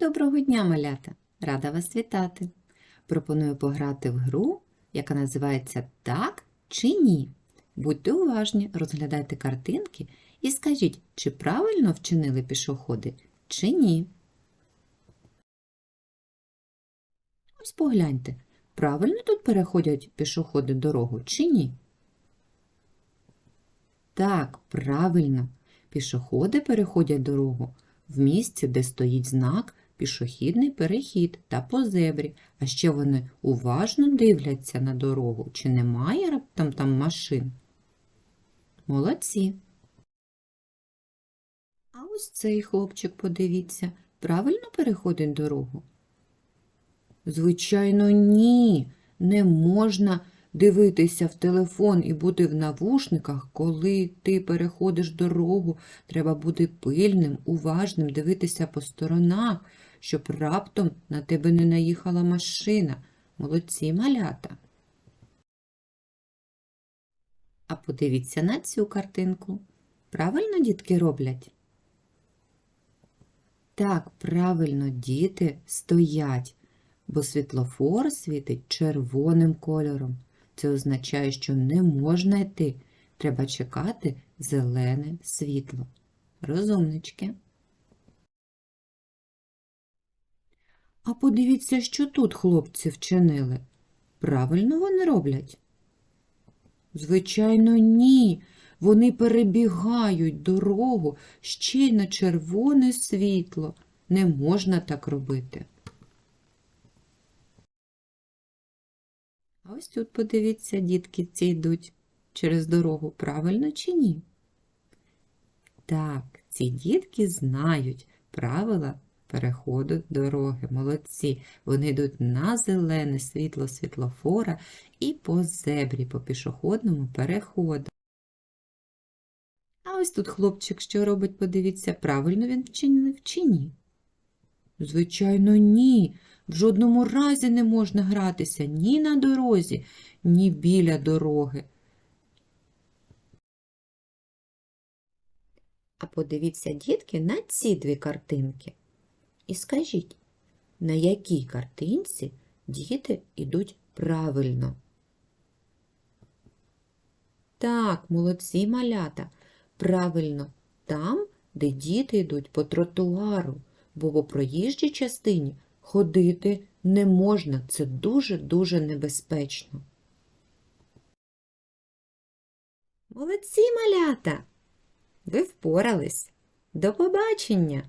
Доброго дня, малята! Рада вас вітати! Пропоную пограти в гру, яка називається Так чи ні. Будьте уважні, розглядайте картинки і скажіть, чи правильно вчинили пішоходи, чи ні. Ось погляньте, правильно тут переходять пішоходи дорогу чи ні? Так, правильно. Пішоходи переходять дорогу в місці, де стоїть знак пішохідний перехід та по зебрі, а ще вони уважно дивляться на дорогу, чи немає раптом там машин. Молодці. А ось цей хлопчик, подивіться, правильно переходить дорогу? Звичайно, ні. Не можна дивитися в телефон і бути в навушниках, коли ти переходиш дорогу. Треба бути пильним, уважним, дивитися по сторонах, щоб раптом на тебе не наїхала машина. Молодці малята. А подивіться на цю картинку. Правильно дітки роблять? Так, правильно, діти стоять, бо світлофор світить червоним кольором. Це означає, що не можна йти. Треба чекати зелене світло. Розумнички. А подивіться, що тут хлопці вчинили. Правильно вони роблять? Звичайно, ні. Вони перебігають дорогу ще й на червоне світло. Не можна так робити. А ось тут подивіться, дітки ці йдуть через дорогу, правильно чи ні? Так, ці дітки знають правила переходу дороги. Молодці. Вони йдуть на зелене світло світлофора і по зебрі, по пішохідному переходу. А ось тут хлопчик що робить, подивіться, правильно він вчинив чи ні? Звичайно, ні. В жодному разі не можна гратися ні на дорозі, ні біля дороги. А подивіться, дітки, на ці дві картинки. І скажіть, на якій картинці діти йдуть правильно? Так, молодці малята. Правильно, там, де діти йдуть по тротуару, бо по проїжджій частині ходити не можна. Це дуже-дуже небезпечно. Молодці малята! Ви впорались. До побачення!